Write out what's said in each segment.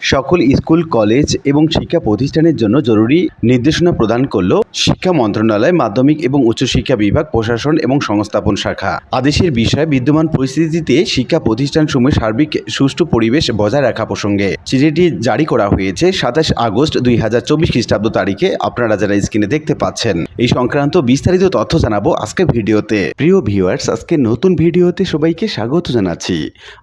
সকল school, college এবং শিক্ষা প্রতিষ্ঠানের জন্য জরুরি নির্দেশনা প্রদান করল শিক্ষা মন্ত্রণালয়, মাধ্যমিক এবং উচ্চশিক্ষা বিভাগ, প্রশাসন এবং সংস্থাপন শাখা। আদেশের বিষয়ে বিদ্যমান পরিস্থিতিতে শিক্ষা প্রতিষ্ঠান প্রতিষ্ঠানসমূহে সার্বিক সুষ্ঠু পরিবেশ বজায় রাখা প্রসঙ্গে চিঠিটি জারি করা হয়েছে সাতাশ আগস্ট দুই হাজার চব্বিশ খ্রিস্টাব্দ তারিখে। আপনারা যারা স্ক্রিনে দেখতে পাচ্ছেন, এই সংক্রান্ত বিস্তারিত তথ্য জানাব আজকের ভিডিওতে। প্রিয় ভিউয়ার্স, আজকে নতুন ভিডিওতে সবাইকে স্বাগত জানাচ্ছি।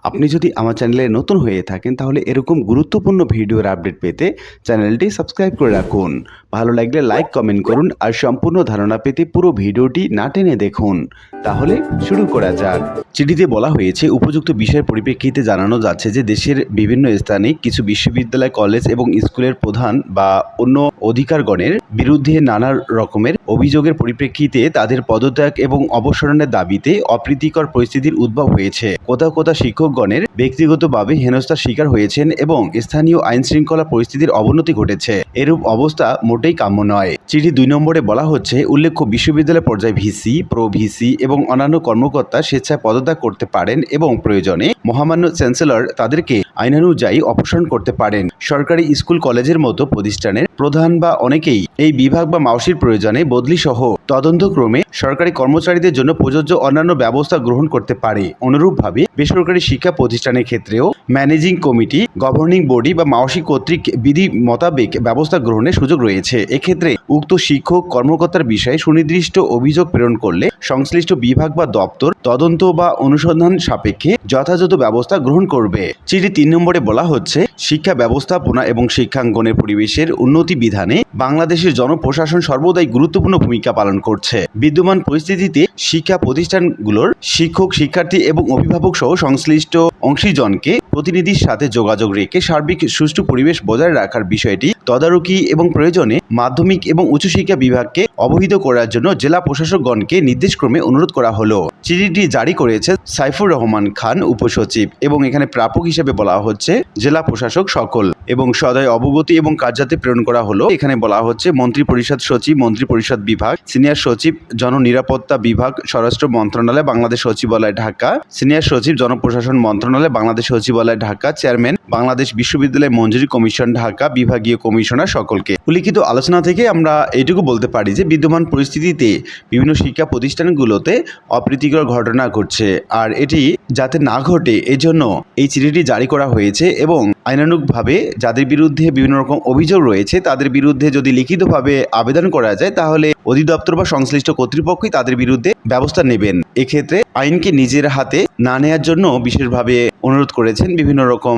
আপনি যদি আমার চ্যানেলে নতুন হয়ে থাকেন, তাহলে এরকম গুরুত্বপূর্ণ ভিডিওর আপডেট পেতে চ্যানেলটি সাবস্ক্রাইব করে রাখুন। ভালো লাগলে লাইক, কমেন্ট করুন আর সম্পূর্ণ ধারণা পেতে পুরো ভিডিওটি না টেনে দেখুন। তাহলে শুরু করা যাক। চিঠিতে বলা হয়েছে, উপযুক্ত বিষয়ের পরিপ্রেক্ষিতে জানানো যাচ্ছে যে দেশের বিভিন্ন স্থানে কিছু বিশ্ববিদ্যালয়, কলেজ এবং স্কুলের প্রধান বা অন্য অধিকারগণের বিরুদ্ধে নানা রকমের অভিযোগের পরিপ্রেক্ষিতে তাদের পদত্যাগ এবং অবসরণের দাবিতে অপ্রীতিকর পরিস্থিতির উদ্ভব হয়েছে। কোথাও কোথাও শিক্ষকগণের ব্যক্তিগতভাবে হেনস্থার শিকার হয়েছেন এবং স্থানীয় আইন শৃঙ্খলা পরিস্থিতির অবনতি ঘটেছে। এরূপ অবস্থা মোটেই কাম্য নয়। চিঠি দুই নম্বরে বলা হচ্ছে, উল্লেখ্য বিশ্ববিদ্যালয় পর্যায়ে ভিসি, প্রো ভিসি এবং অন্যান্য কর্মকর্তা স্বেচ্ছায় পদত্যাগ করতে পারেন এবং প্রয়োজনে মহামান্য চ্যান্সেলর তাদেরকে আইনানুযায়ী অপসারণ করতে পারেন। সরকারি স্কুল কলেজের মতো প্রতিষ্ঠানের প্রধান বা অনেকেই এই বিভাগ বা মাউসির প্রয়োজনে বদলি সহ তদন্তক্রমে সরকারি কর্মচারীদের জন্য প্রযোজ্য অন্যান্য ব্যবস্থা গ্রহণ করতে পারে। অনুরূপভাবে, বেসরকারি শিক্ষা প্রতিষ্ঠানের ক্ষেত্রেও ম্যানেজিং কমিটি, গভর্নিং বডি বা মাওসি কর্তৃক বিধি মোতাবেক ব্যবস্থা গ্রহণের সুযোগ রয়েছে। এক্ষেত্রে উক্ত শিক্ষক কর্মকর্তার বিষয়ে সুনির্দিষ্ট অভিযোগ প্রেরণ করলে সংশ্লিষ্ট বিভাগ বা দপ্তর তদন্ত বা অনুসন্ধান সাপেক্ষে যথাযথ ব্যবস্থা গ্রহণ করবে। চিঠি নম্বরে বলা হচ্ছে, শিক্ষা ব্যবস্থাপনা এবং শিক্ষাঙ্গনের পরিবেশের উন্নতি বিধানে বাংলাদেশের জনপ্রশাসন সর্বদাই গুরুত্বপূর্ণ ভূমিকা পালন করছে। বিদ্যমান পরিস্থিতিতে শিক্ষা প্রতিষ্ঠানগুলোর শিক্ষক, শিক্ষার্থী এবং অভিভাবক সহ সংশ্লিষ্ট অংশীজনকে প্রতিনিধির সাথে যোগাযোগ রেখে সার্বিক সুষ্ঠু পরিবেশ বজায় রাখার বিষয়টি তদারকি এবং প্রয়োজনে মাধ্যমিক এবং উচ্চশিক্ষা বিভাগকে অবহিত করার জন্য জেলা প্রশাসকগণকে নির্দেশক্রমে অনুরোধ করা হলো। চিঠিটি জারি করেছে সাইফুর রহমান খান উপসচিব এবং এখানে প্রাপক হিসেবে বলা হচ্ছে জেলা প্রশাসক সকল। এবং সদয় অবগতি এবং কার্যাতে প্রেরণ করা হলো। এখানে বলা হচ্ছে মন্ত্রিপরিষদ সচিব মন্ত্রিপরিষদ বিভাগ, সিনিয়র সচিব জননিরাপত্তা বিভাগ, স্বরাষ্ট্র মন্ত্রণালয়, বাংলাদেশ সচিবালয়, ঢাকা, সিনিয়র সচিব জনপ্রশাসন মন্ত্রণালয়, বাংলাদেশ সচিবালয়, ঢাকা, চেয়ারম্যান বাংলাদেশ বিশ্ববিদ্যালয় মঞ্জুরি কমিশন, ঢাকা বিভাগীয় কমিশনার সকলকে। উল্লিখিত আলোচনা থেকে আমরা এইটুকু বলতে পারি যে, বিদ্যমান পরিস্থিতিতে বিভিন্ন শিক্ষা প্রতিষ্ঠানগুলোতে অপ্রীতিকর ঘটনা ঘটছে। আর এটি যাতে না ঘটে, এজন্য এই চিঠিটি জারি করা হয়েছে এবং আইনানুগভাবে যাদের বিরুদ্ধে বিভিন্ন রকম অভিযোগ রয়েছে, তাদের বিরুদ্ধে যদি লিখিতভাবে আবেদন করা যায়, তাহলে অধিদপ্তর বা সংশ্লিষ্ট কর্তৃপক্ষই তাদের বিরুদ্ধে ব্যবস্থা নেবেন। এক্ষেত্রে আইনকে নিজের হাতে না নেয়ার জন্য বিশেষভাবে অনুরোধ করেছেন বিভিন্ন রকম